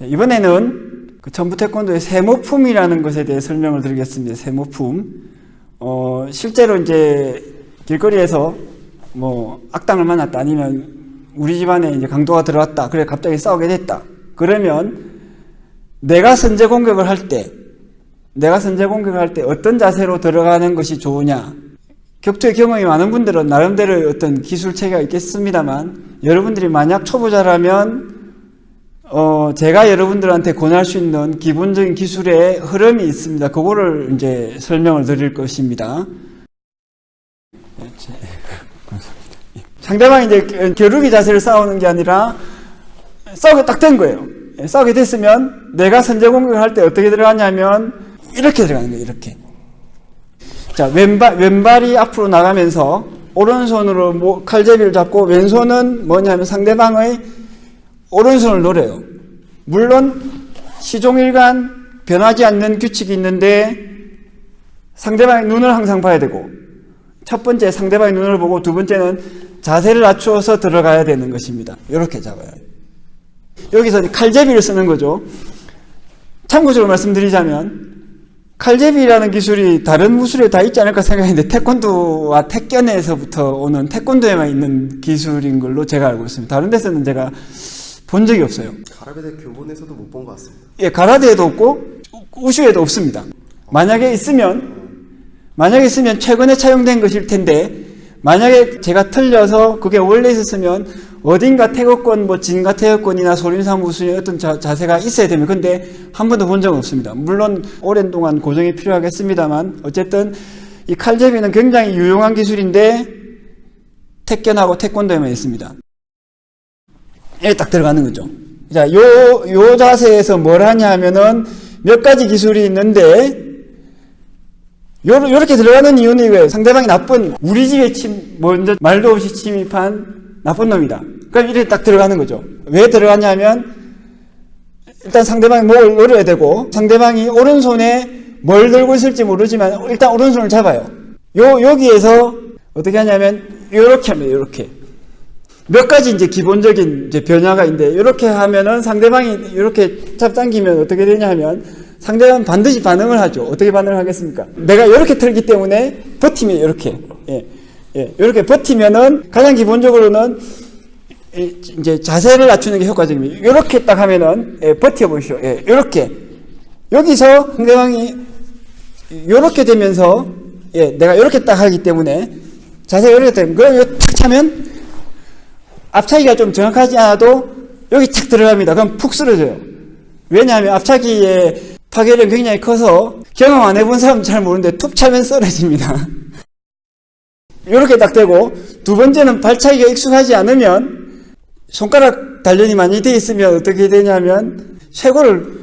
자, 이번에는 그 전부 태권도의 세모품이라는 것에 대해 설명을 드리겠습니다. 세모품. 어, 실제로 이제 길거리에서 뭐 악당을 만났다 아니면 우리 집안에 이제 강도가 들어왔다. 그래 갑자기 싸우게 됐다. 그러면 내가 선제 공격을 할 때, 내가 선제 공격을 할 때 어떤 자세로 들어가는 것이 좋으냐? 격투의 경험이 많은 분들은 나름대로 어떤 기술 체계가 있겠습니다만 여러분들이 만약 초보자라면 어, 제가 여러분들한테 권할 수 있는 기본적인 기술의 흐름이 있습니다. 그거를 이제 설명을 드릴 것입니다. 상대방이 이제 겨루기 자세를 싸우는 게 아니라 싸우게 딱 된 거예요. 예, 싸우게 됐으면 내가 선제 공격을 할 때 어떻게 들어가냐면 이렇게 들어가는 거예요. 이렇게. 자, 왼발, 왼발이 앞으로 나가면서 오른손으로 뭐 칼제비를 잡고 왼손은 뭐냐면 상대방의 오른손을 노려요. 물론 시종일관 변하지 않는 규칙이 있는데 상대방의 눈을 항상 봐야 되고 첫 번째 상대방의 눈을 보고 두 번째는 자세를 낮추어서 들어가야 되는 것입니다. 이렇게 잡아요. 여기서 칼제비를 쓰는 거죠. 참고적으로 말씀드리자면 칼제비라는 기술이 다른 무술에 다 있지 않을까 생각했는데 태권도와 태권에서부터 오는 태권도에만 있는 기술인 걸로 제가 알고 있습니다. 다른 데서는 제가 본 적이 없어요. 가라베데 교본에서도 못 본 것 같습니다. 예, 가라데에도 없고 우슈에도 없습니다. 만약에 있으면 만약에 있으면 최근에 차용된 것일 텐데 만약에 제가 틀려서 그게 원래 있었으면 어딘가 태극권 뭐 진가 태극권이나 소림산 무술의 어떤 자, 자세가 있어야 되면 근데 한 번도 본 적은 없습니다. 물론 오랜 동안 고정이 필요하겠습니다만 어쨌든 이 칼제비는 굉장히 유용한 기술인데 태권하고 태권도에만 있습니다. 에딱 들어가는 거죠. 자, 요, 요 자세에서 뭘 하냐 하면은 몇 가지 기술이 있는데, 요, 요렇게 들어가는 이유는 이거예요. 상대방이 나쁜, 우리 집에 침, 먼저 말도 없이 침입한 나쁜 놈이다. 그럼 이렇게 딱 들어가는 거죠. 왜 들어가냐면, 일단 상대방이 목을 노려야 되고, 상대방이 오른손에 뭘 들고 있을지 모르지만, 일단 오른손을 잡아요. 요, 여기에서 어떻게 하냐면, 요렇게 합니다, 요렇게. 몇 가지 이제 기본적인 이제 변화가 있는데 이렇게 하면은 상대방이 이렇게 잡당기면 어떻게 되냐 하면 상대방은 반드시 반응을 하죠. 어떻게 반응을 하겠습니까? 내가 이렇게 틀기 때문에 버티면 이렇게 예, 예, 이렇게 버티면은 가장 기본적으로는 이- 이제 자세를 낮추는 게 효과적입니다. 이렇게 딱 하면은 예, 버텨 보시오. 예, 이렇게 여기서 상대방이 이렇게 되면서 예, 내가 이렇게 딱 하기 때문에 자세가 이렇게 되면 그럼 이거 탁 차면 앞차기가 좀 정확하지 않아도 여기 착 들어갑니다. 그럼 푹 쓰러져요. 왜냐하면 앞차기의 파괴력이 굉장히 커서 경험 안 해본 사람은 잘 모르는데 툭 차면 쓰러집니다. 이렇게 딱 되고 두 번째는 발차기가 익숙하지 않으면 손가락 단련이 많이 돼 있으면 어떻게 되냐면 쇄골을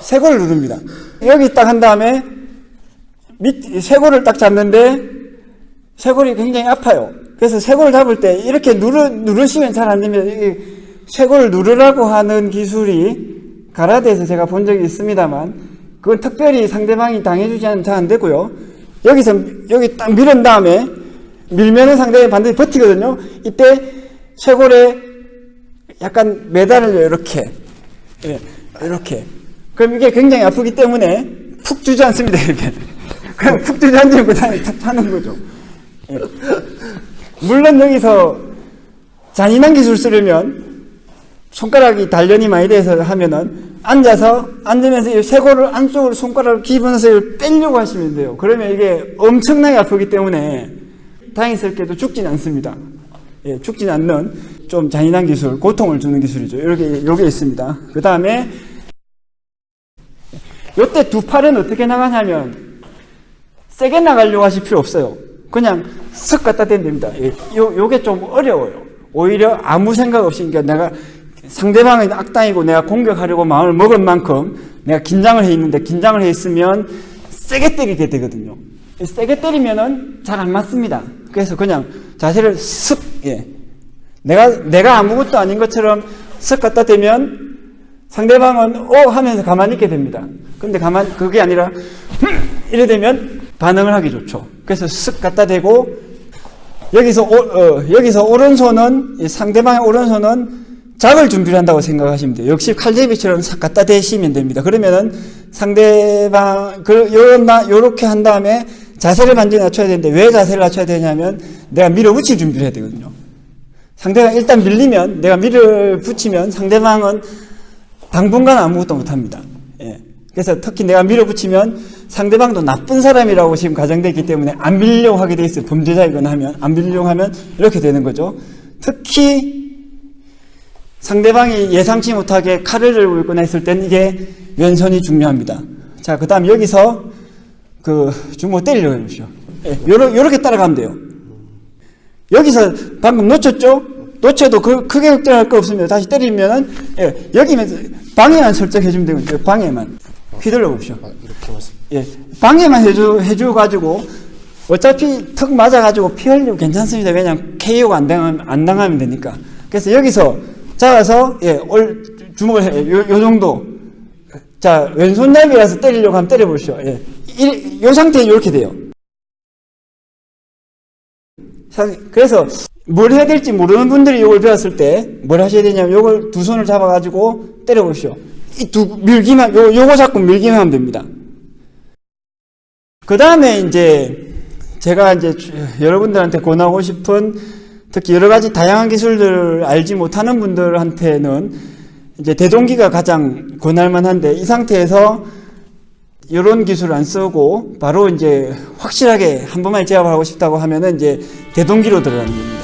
쇄골을 누릅니다. 여기 딱 한 다음에 밑 쇄골을 딱 잡는데 쇄골이 굉장히 아파요. 그래서 쇄골을 잡을 때 이렇게 누르, 누르시면 잘 안 됩니다. 쇄골을 누르라고 하는 기술이 가라데에서 제가 본 적이 있습니다만 그건 특별히 상대방이 당해주지 않으면 잘 안 되고요. 여기서 여기 딱 밀은 다음에 밀면은 상대방이 반드시 버티거든요. 이때 쇄골에 약간 매달려요. 이렇게. 예, 이렇게. 그럼 이게 굉장히 아프기 때문에 푹 주지 않습니다. 이렇게. 그냥 푹 주지 않으면 그탁 하는 거죠. 예. 물론 여기서 잔인한 기술 쓰려면 손가락이 단련이 많이 돼서 하면은 앉아서 앉으면서 이 쇄골을 안쪽으로 손가락을 이걸 빼려고 하시면 돼요. 그러면 이게 엄청나게 아프기 때문에 다행스럽게도 죽진 않습니다. 예, 죽진 않는 좀 잔인한 기술, 고통을 주는 기술이죠. 이렇게 요게 있습니다. 그 다음에 요때 두 팔은 어떻게 나가냐면 세게 나가려고 하실 필요 없어요. 그냥 쓱 갖다 됩니다. 예, 요, 요게 좀 어려워요. 오히려 아무 생각 없이, 그러니까 내가 상대방이 악당이고 내가 공격하려고 마음을 먹은 만큼 내가 긴장을 해 있는데 긴장을 해 있으면 세게 때리게 되거든요. 세게 때리면은 잘 안 맞습니다. 그래서 그냥 자세를 쓱, 예. 내가, 내가 아무것도 아닌 것처럼 쓱 갖다 대면 상대방은 오 하면서 가만히 있게 됩니다. 근데 가만 그게 아니라 흠! 이래 되면 반응을 하기 좋죠. 그래서 쓱 갖다 대고 여기서 오, 어, 여기서 오른손은 이 상대방의 오른손은 작을 준비를 한다고 생각하시면 돼요. 역시 칼제비처럼 싹 갖다 대시면 됩니다. 그러면은 상대방, 그, 요런, 나- 요렇게 한 다음에 자세를 완전히 낮춰야 되는데 왜 자세를 낮춰야 되냐면 내가 밀어붙일 준비를 해야 되거든요. 상대가 일단 밀리면 내가 밀어붙이면 상대방은 당분간 아무것도 못합니다. 예. 그래서 특히 내가 밀어붙이면 상대방도 나쁜 사람이라고 지금 가정되기 때문에 안 밀려고 하게 돼 있어요. 범죄자이거나 하면 안 밀려고 하면 이렇게 되는 거죠. 특히 상대방이 예상치 못하게 칼을 들고 있거나 했을 때는 이게 왼손이 중요합니다. 자, 그 다음 여기서 그 주먹 때리려고 해보시오. 예, 요러, 요렇게 따라가면 돼요. 여기서 방금 놓쳤죠? 놓쳐도 그, 크게 걱정할 거 없습니다. 다시 때리면은, 예, 여기면 방해만 설정해주면 되거든요. 방해만. 휘둘러 봅시오. 아, 이렇게 말씀. 예, 방해만 해줘, 해줘가지고, 어차피 턱 맞아가지고 피 흘리고 괜찮습니다. 왜냐면 KO가 안 당하면, 안 당하면 되니까. 그래서 여기서 잡아서, 예, 올, 주먹을 해, 요, 요 정도. 자, 왼손잡이라서 때리려고 하면 때려보시오. 예. 이, 요 상태에 이렇게 돼요. 사- 그래서 뭘 해야 될지 모르는 분들이 이걸 배웠을 때 뭘 하셔야 되냐면 이걸 두 손을 잡아가지고 때려보시오. 이 두 밀기만 요 요거 잡고 밀기만 하면 됩니다. 그 다음에 이제 제가 이제 주- 여러분들한테 권하고 싶은 특히 여러 가지 다양한 기술들을 알지 못하는 분들한테는 이제 대동기가 가장 권할 만한데 이 상태에서 이런 기술을 안 쓰고 바로 이제 확실하게 한 번만 제압하고 싶다고 하면은 이제 대동기로 들어가는 겁니다.